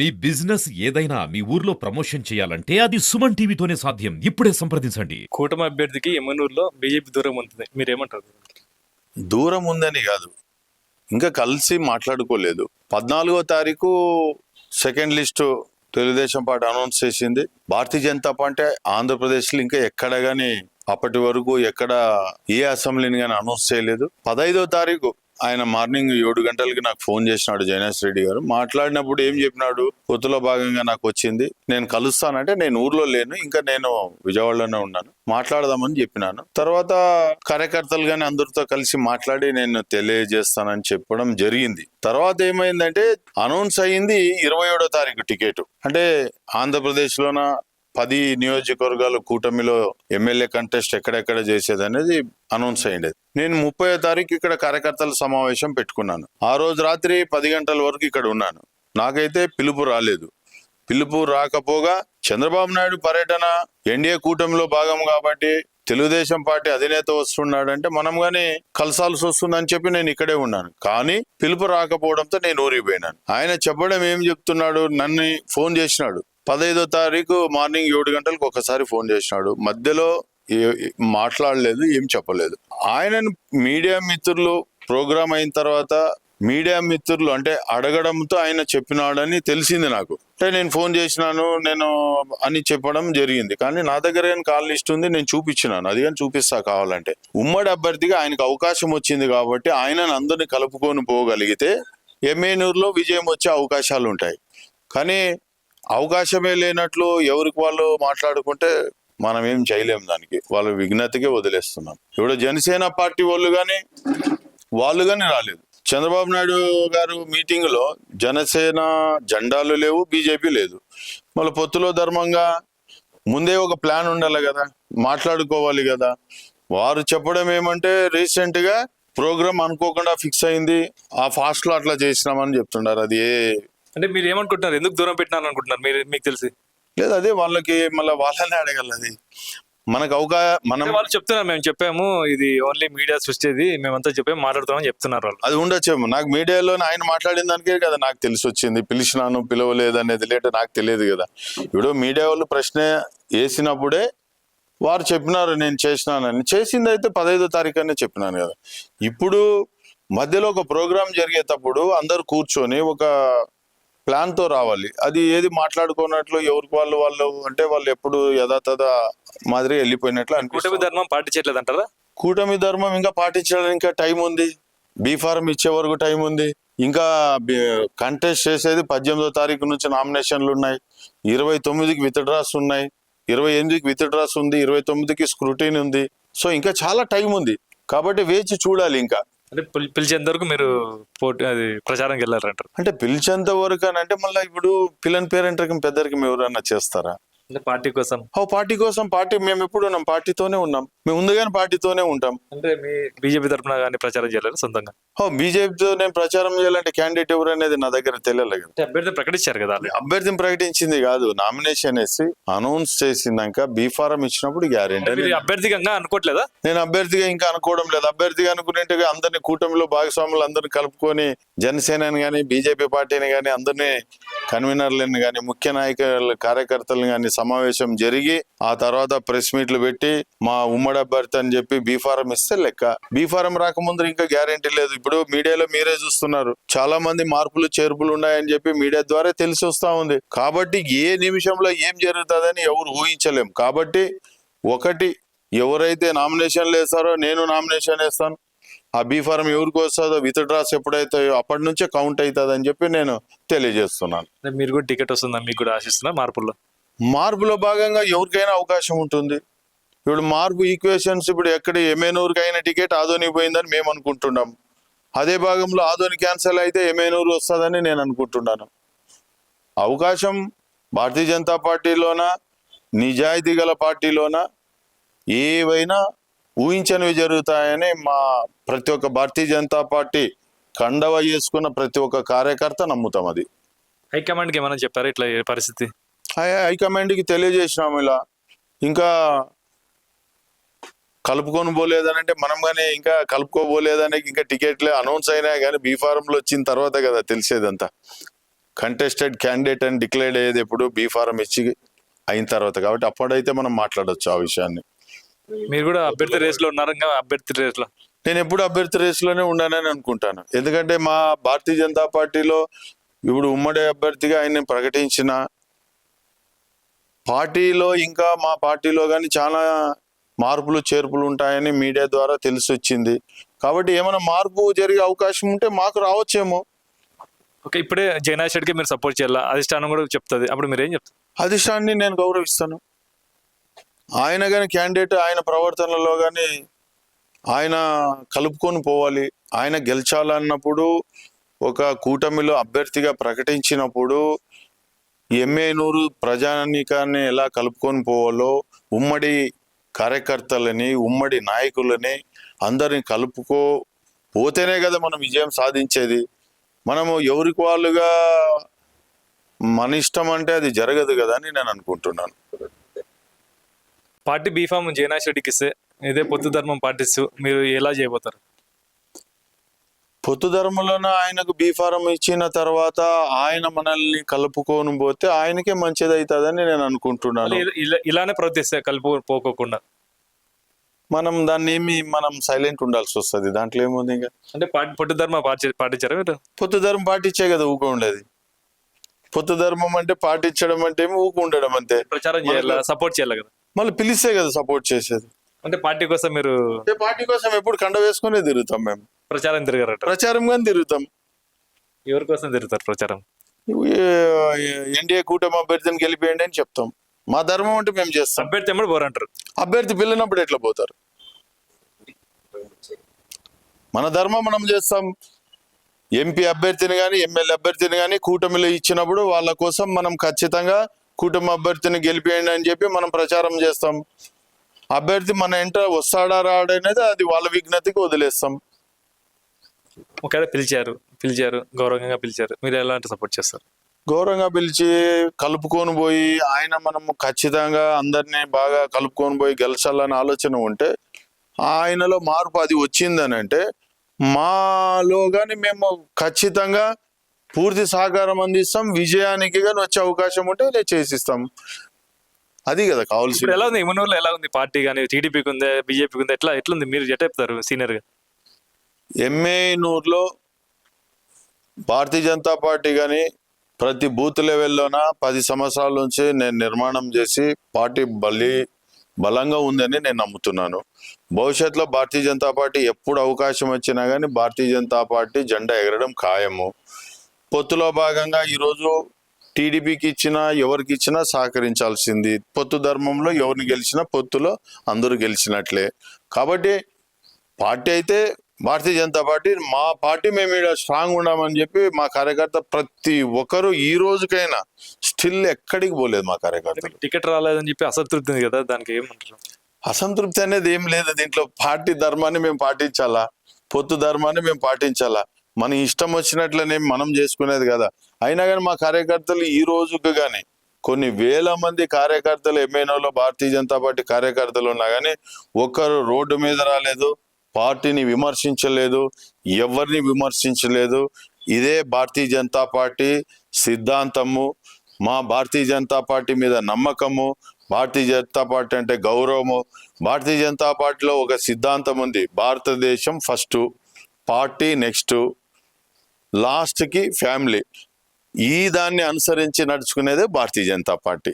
మీ business ఏదైనా మీ ఊర్లో promotion చేయాలంటే అది సుమన్ టీవీతోనే సాధ్యం. ఇప్పుడే సంప్రదించండి. కూటమి అభ్యర్థికి ఎమ్మనూరులో బీజేపీ దూరం ఉంటుంది. మీరేమంటారు? దూరం ఉందని కాదు. ఇంకా కలిసి మాట్లాడుకోలేదు. పద్నాలుగో తారీఖు second list Telugu Desam party announce చేసింది. భారతీయ జనతా పార్టీ ఆంధ్రప్రదేశ్లో ఇంకా ఎక్కడ గాని అప్పటి వరకు ఎక్కడ ఏ అసెంబ్లీని కానీ అనౌన్స్ చేయలేదు. పదహైదో తారీఖు ఆయన మార్నింగ్ ఏడు గంటలకి నాకు ఫోన్ చేసినాడు జైనేష్ రెడ్డి గారు. మాట్లాడినప్పుడు ఏం చెప్పినాడు? కొత్తలో భాగంగా నాకు వచ్చింది. నేను కలుస్తానంటే నేను ఊర్లో లేను ఇంకా నేను విజయవాడలోనే ఉన్నాను. మాట్లాడదామని చెప్పినాను. తర్వాత కార్యకర్తలు కానీ అందరితో కలిసి మాట్లాడి నేను తెలియజేస్తానని చెప్పడం జరిగింది. తర్వాత ఏమైందంటే అనౌన్స్ అయింది ఇరవై ఏడో తారీఖు టికెట్. అంటే ఆంధ్రప్రదేశ్లోన పది నియోజకవర్గాలు కూటమిలో ఎమ్మెల్యే కంటెస్ట్ ఎక్కడెక్కడ చేసేది అనేది అనౌన్స్ అయ్యింది. నేను ముప్పై తారీఖు ఇక్కడ కార్యకర్తల సమావేశం పెట్టుకున్నాను. ఆ రోజు రాత్రి పది గంటల వరకు ఇక్కడ ఉన్నాను. నాకైతే పిలుపు రాలేదు. పిలుపు రాకపోగా చంద్రబాబు నాయుడు పర్యటన ఎన్డీఏ కూటమిలో భాగం కాబట్టి తెలుగుదేశం పార్టీ అధినేత వస్తున్నాడంటే మనం కానీ కలసాల్సి వస్తుందని చెప్పి నేను ఇక్కడే ఉన్నాను. కానీ పిలుపు రాకపోవడంతో నేను ఊరిపోయినాను ఆయన చెప్పడం ఏం చెప్తున్నాడు? నన్ను ఫోన్ చేసినాడు. పదహైదో తారీఖు మార్నింగ్ ఏడు గంటలకు ఒకసారి ఫోన్ చేసినాడు. మధ్యలో ఏ- మాట్లాడలేదు ఏం చెప్పలేదు. ఆయనను మీడియా మిత్రులు ప్రోగ్రామ్ అయిన తర్వాత మీడియా మిత్రులు అంటే అడగడంతో ఆయన చెప్పినాడని తెలిసింది నాకు. అంటే నేను ఫోన్ చేసినాను నేను అని చెప్పడం జరిగింది. కానీ నా దగ్గర ఏం కాల్ లిస్ట్ ఉంది నేను చూపించినాను. అది కానీ చూపిస్తా కావాలంటే. ఉమ్మడి అభ్యర్థిగా ఆయనకు అవకాశం వచ్చింది కాబట్టి ఆయనను అందరిని కలుపుకొని పోగలిగితే ఎంఏనూరులో విజయం వచ్చే అవకాశాలు ఉంటాయి. కానీ అవకాశమే లేనట్లు ఎవరికి వాళ్ళు మాట్లాడుకుంటే మనం ఏం చేయలేము దానికి. వాళ్ళ విఘ్నతకే వదిలేస్తున్నాం. ఇప్పుడు జనసేన పార్టీ వాళ్ళు కానీ వాళ్ళు కానీ రాలేదు. చంద్రబాబు నాయుడు గారు మీటింగ్లో జనసేన జెండాలు లేవు బీజేపీ లేదు. మళ్ళీ పొత్తులో ధర్మంగా ముందే ఒక ప్లాన్ ఉండాలి కదా మాట్లాడుకోవాలి కదా. వారు చెప్పడం ఏమంటే రీసెంట్గా ప్రోగ్రామ్ అనుకోకుండా ఫిక్స్ అయింది ఆ ఫాస్ట్లో అట్లా చేసినామని చెప్తున్నారు. అది ఏ అంటే మీరు ఏమనుకుంటున్నారు? ఎందుకు దూరం పెట్టినారు అనుకుంటున్నారు మీరు మీకు తెలిసి. లేదు అదే వాళ్ళకి మళ్ళీ వాళ్ళని అడగాలి అది. మనకు అవకా మనం వాళ్ళు చెప్తున్నారు మేము చెప్పాము ఇది ఓన్లీ మీడియా సృష్టిది మేమంతా చెప్పాము మాట్లాడుతామని చెప్తున్నారు వాళ్ళు. అది ఉండొచ్చేమో. నాకు మీడియాలో ఆయన మాట్లాడిన దానికే కదా నాకు తెలిసి వచ్చింది పిలిచినాను పిలవలేదు అనేది లేట్ నాకు తెలియదు కదా. ఇప్పుడు మీడియా వాళ్ళు ప్రశ్న వేసినప్పుడే వారు చెప్పినారు నేను చేసినానని. చేసింది అయితే పదహైదో తారీఖు అనే చెప్పినాను కదా. ఇప్పుడు మధ్యలో ఒక ప్రోగ్రామ్ జరిగేటప్పుడు అందరు కూర్చొని ఒక ప్లాన్తో రావాలి. అది ఏది మాట్లాడుకున్నట్లు ఎవరికి వాళ్ళు వాళ్ళు అంటే వాళ్ళు ఎప్పుడు యథాతథ మాదిరి వెళ్ళిపోయినట్లు కూటమి ధర్మం పాటించట్లేదు అంటారా? కూటమి ధర్మం ఇంకా పాటించడానికి ఇంకా టైం ఉంది. బీ ఫార్మ్ ఇచ్చే వరకు టైం ఉంది. ఇంకా కంటెస్ట్ చేసేది పద్దెనిమిదో తారీఖు నుంచి నామినేషన్లు ఉన్నాయి. ఇరవై తొమ్మిదికి విత్డ్రాస్ ఉన్నాయి. ఇరవై ఎనిమిదికి విత్డ్రాస్ ఉంది. ఇరవై తొమ్మిదికి స్క్రూటీన్ ఉంది. సో ఇంకా చాలా టైం ఉంది. కాబట్టి వేచి చూడాలి ఇంకా. అంటే పిలిచేంత వరకు మీరు పోటీ అది ప్రచారంకి వెళ్ళారంటారు. అంటే పిలిచేంత వరకు అని అంటే మళ్ళీ ఇప్పుడు పిల్లని పేరెంట్కి పెద్దరికి ఎవరైనా చేస్తారా? పార్టీ కోసం? ఓ పార్టీ కోసం పార్టీ మేము ఎప్పుడు ఉన్నాం? పార్టీతోనే ఉన్నాం. మేము ముందుగానే పార్టీతోనే ఉంటాం. అంటే మీ బీజేపీ తరఫున కానీ ప్రచారం చేయలేరు సొంతంగా? ఓ బీజేపీతో నేను ప్రచారం చేయాలంటే క్యాండిడేట్ ఎవరు అనేది నా దగ్గర తెలియలేదు కదా. అభ్యర్థి ప్రకటించారు కదా అభ్యర్థిని ప్రకటించింది కాదు. నామినేషన్ వేసి అనౌన్స్ చేసినాక బీ ఫారం ఇచ్చినప్పుడు గ్యారెంటీ మీరు అభ్యర్థికంగా అనుకోవట్లేదా? నేను అభ్యర్థిగా ఇంకా అనుకోవడం లేదు. అభ్యర్థిగా అనుకునేట్టుగా అందరినీ కూటమిలో భాగస్వాములు అందరిని కలుపుకొని జనసేనని కానీ బీజేపీ పార్టీని కానీ అందరినీ కన్వీనర్లను కానీ ముఖ్య నాయకులు కార్యకర్తలను కానీ సమావేశం జరిగి ఆ తర్వాత ప్రెస్ మీట్లు పెట్టి మా ఉమ్మడి అభ్యర్థి అని చెప్పి బీ ఫారం ఇస్తే లెక్క. బీఫారం రాకముందు ఇంకా గ్యారెంటీ లేదు. ఇప్పుడు మీడియాలో మీరే చూస్తున్నారు. చాలా మంది మార్పులు చేర్పులు ఉన్నాయని చెప్పి మీడియా ద్వారా తెలిసి వస్తా ఉంది. కాబట్టి ఏ నిమిషంలో ఏం జరుగుతుందని ఎవరు ఊహించలేం. కాబట్టి ఒకటి ఎవరైతే నామినేషన్లు వేస్తారో నేను నామినేషన్ వేస్తాను. ఆ బీ ఫారం ఎవరికి వస్తుందో విత్ డ్రాస్ ఎప్పుడైతాయో అప్పటి నుంచే కౌంట్ అవుతుంది అని చెప్పి నేను తెలియజేస్తున్నాను. మీరు కూడా టికెట్ వస్తుందని మీకు కూడా ఆశిస్తున్నా మార్పుల్లో? మార్పులో భాగంగా ఎవరికైనా అవకాశం ఉంటుంది. ఇప్పుడు మార్పు ఈక్వేషన్స్ ఇప్పుడు ఎక్కడ ఎమ్మెనూరుకి అయిన టికెట్ ఆదోనికి పోయిందని మేము అనుకుంటున్నాం. అదే భాగంలో ఆదోని క్యాన్సల్ అయితే ఎమ్మెనూరు వస్తుందని నేను అనుకుంటున్నాను. అవకాశం భారతీయ జనతా పార్టీలోన నిజాయితీ గల పార్టీలోన ఏవైనా ఊహించనివి జరుగుతాయని మా ప్రతి ఒక్క భారతీయ జనతా పార్టీ కండవ చేసుకున్న ప్రతి ఒక్క కార్యకర్త నమ్ముతాం అది. హైకమాండ్కి ఏమైనా చెప్పారు ఇట్లా ఏ పరిస్థితి? హైకమాండ్కి తెలియజేసినాము ఇలా. ఇంకా కలుపుకొని పోలేదని అంటే మనం కానీ ఇంకా కలుపుకోబోలేదని ఇంకా టికెట్లే అనౌన్స్ అయినా కానీ బీ ఫారంలో వచ్చిన తర్వాత కదా తెలిసేదంతా. కంటెస్టెడ్ క్యాండిడేట్ అని డిక్లేర్ అయ్యేది ఎప్పుడు బీ ఫారం ఇచ్చి అయిన తర్వాత. కాబట్టి అప్పుడైతే మనం మాట్లాడొచ్చు ఆ విషయాన్ని. మీరు కూడా అభ్యర్థి రేస్లో ఉన్నారు అభ్యర్థి రేస్లో నేను ఎప్పుడు అభ్యర్థి రేసులోనే ఉండానని అనుకుంటాను. ఎందుకంటే మా భారతీయ జనతా పార్టీలో ఇప్పుడు ఉమ్మడి అభ్యర్థిగా ఆయన ప్రకటించిన పార్టీలో ఇంకా మా పార్టీలో కానీ చాలా మార్పులు చేర్పులు ఉంటాయని మీడియా ద్వారా తెలిసి వచ్చింది కాబట్టి ఏమైనా మార్పు జరిగే అవకాశం ఉంటే మాకు రావచ్చేమో. ఓకే ఇప్పుడే జగన్నాథ్ రెడ్డికి మీరు సపోర్ట్ చేయాలా? అధిష్టానం కూడా చెప్తుంది. అప్పుడు మీరు ఏం చెప్తారు? అధిష్టాన్ని నేను గౌరవిస్తాను. ఆయన కానీ క్యాండిడేట్ ఆయన ప్రవర్తనలో కానీ ఆయన కలుపుకొని పోవాలి. ఆయన గెలిచాలన్నప్పుడు ఒక కూటమిలో అభ్యర్థిగా ప్రకటించినప్పుడు ఎమ్మెనూరు ప్రజానీకాన్ని ఎలా కలుపుకొని పోవాలో ఉమ్మడి కార్యకర్తలని ఉమ్మడి నాయకులని అందరిని కలుపుకో పోతేనే కదా మనం విజయం సాధించేది. మనము ఎవరికి వాళ్ళుగా మన ఇష్టం అంటే అది జరగదు కదా అని నేను అనుకుంటున్నాను. పార్టీ బీఫామ్ జగన్నాథ్ రెడ్డికి ఇస్తే ఇదే పొత్తు ధర్మం పాటిస్తూ మీరు ఎలా చేయబోతారు? పొత్తు ధర్మంలోన ఆయనకు బీఫారం ఇచ్చిన తర్వాత ఆయన మనల్ని కలుపుకొని పోతే ఆయనకే మంచిది అవుతుందని నేను అనుకుంటున్నాను. ఇలానే ప్రవర్తిస్తే కలుపు పోకోకుండా. మనం దాన్ని ఏమి మనం సైలెంట్ ఉండాల్సి వస్తుంది. దాంట్లో ఏముంది ఇంకా? అంటే పొట్టు ధర్మ పాటి పాటించారా మీరు? పొత్తు ధర్మం పాటించే కదా ఊక ఉండేది. పొత్తు ధర్మం అంటే పాటించడం అంటే ఏమి? ఊక ఉండడం అంతే. ప్రచారం చేయాలా? సపోర్ట్ చేయాలి కదా? మళ్ళీ పిలిస్తే కదా సపోర్ట్ చేసేది. అంటే పార్టీ కోసం మీరు అంటే పార్టీ కోసం ఎప్పుడు కండ వేసుకునే తిరుగుతాం మేము. ప్రచారం తిరగరట. ప్రచారం కానీ తిరుగుతాం. ఎవరి కోసం తిరుగుతారు ప్రచారం? ఎన్డీఏ కూటమి అభ్యర్థిని గెలిపేయండి అని చెప్తాం. మా ధర్మం అంటే మేము చేస్తాం. అభ్యర్థి ఎమ్మడి పోరంటారు. అభ్యర్థి పిల్లనప్పుడు ఎట్లా పోతారు? మన ధర్మం మనం చేస్తాం. ఎంపీ అభ్యర్థిని కానీ ఎమ్మెల్యే అభ్యర్థిని కానీ కూటమిలో ఇచ్చినప్పుడు వాళ్ళ కోసం మనం ఖచ్చితంగా కూటమి అభ్యర్థిని గెలిపేయండి అని చెప్పి మనం ప్రచారం చేస్తాం. అభ్యర్థి మన ఎంట వస్తాడా రాడనేది అది వాళ్ళ విజ్ఞతకి వదిలేస్తాం. ఒకవేళ పిలిచారు పిలిచారు గౌరవంగా పిలిచారు మీరు ఎలాంటి సపోర్ట్ చేస్తారు? గౌరవంగా పిలిచి కలుపుకొని పోయి ఆయన మనం ఖచ్చితంగా అందరినీ బాగా కలుపుకొని పోయి గెలిచాలని ఆలోచన ఉంటే ఆయనలో మార్పు అది వచ్చిందని అంటే మాలో కానీ మేము ఖచ్చితంగా పూర్తి సహకారం అందిస్తాం విజయానికి కానీ వచ్చే అవకాశం ఉంటే నేను చేసిస్తాం. అది కదా కావాల్సింది. ఎలా ఉంది? ఎలా ఉంది? పార్టీ కానీ టీడీపీకి ఉందా బీజేపీకి ఉందా? ఎట్లా ఎట్లుంది? మీరు ఎట్లా చెప్తారు సీనియర్గా? ఎంఏనూరులో భారతీయ జనతా పార్టీ కానీ ప్రతి బూత్ లెవెల్లోన పది సంవత్సరాల నుంచి నేను నిర్మాణం చేసి పార్టీ బలి బలంగా ఉందని నేను నమ్ముతున్నాను. భవిష్యత్తులో భారతీయ జనతా పార్టీ ఎప్పుడు అవకాశం వచ్చినా కానీ భారతీయ జనతా పార్టీ జెండా ఎగరడం ఖాయము. పొత్తులో భాగంగా ఈరోజు టీడీపీకి ఇచ్చినా ఎవరికి ఇచ్చినా సహకరించాల్సింది. పొత్తు ధర్మంలో ఎవరిని గెలిచినా పొత్తులో అందరూ గెలిచినట్లే. కాబట్టి పార్టీ అయితే భారతీయ జనతా పార్టీ మా పార్టీ మేము ఇక్కడ స్ట్రాంగ్ ఉన్నామని చెప్పి మా కార్యకర్త ప్రతి ఒక్కరు ఈ రోజుకైనా స్టిల్ ఎక్కడికి పోలేదు మా కార్యకర్తలు. టికెట్ రాలేదని చెప్పి అసంతృప్తి ఉంది కదా దానికి ఏమంటారు? అసంతృప్తి అనేది ఏం లేదు. దీంట్లో పార్టీ ధర్మాన్ని మేము పాటించాలా? పొత్తు ధర్మాన్ని మేము పాటించాలా? మన ఇష్టం వచ్చినట్లనే మనం చేసుకునేది కదా. అయినా కానీ మా కార్యకర్తలు ఈ రోజుకు కానీ కొన్ని వేల మంది కార్యకర్తలు ఎమ్మెల్యేలో భారతీయ జనతా పార్టీ కార్యకర్తలు ఉన్నా కానీ ఒక్కరు రోడ్డు మీద రాలేదు. పార్టీని విమర్శించలేదు ఎవరిని విమర్శించలేదు. ఇదే భారతీయ జనతా పార్టీ సిద్ధాంతము. మా భారతీయ జనతా పార్టీ మీద నమ్మకము. భారతీయ జనతా పార్టీ అంటే గౌరవము. భారతీయ జనతా పార్టీలో ఒక సిద్ధాంతం ఉంది. భారతదేశం ఫస్ట్ పార్టీ నెక్స్ట్ లాస్ట్కి ఫ్యామిలీ. ఈ దాన్ని అనుసరించి నడుచుకునేదే భారతీయ జనతా పార్టీ.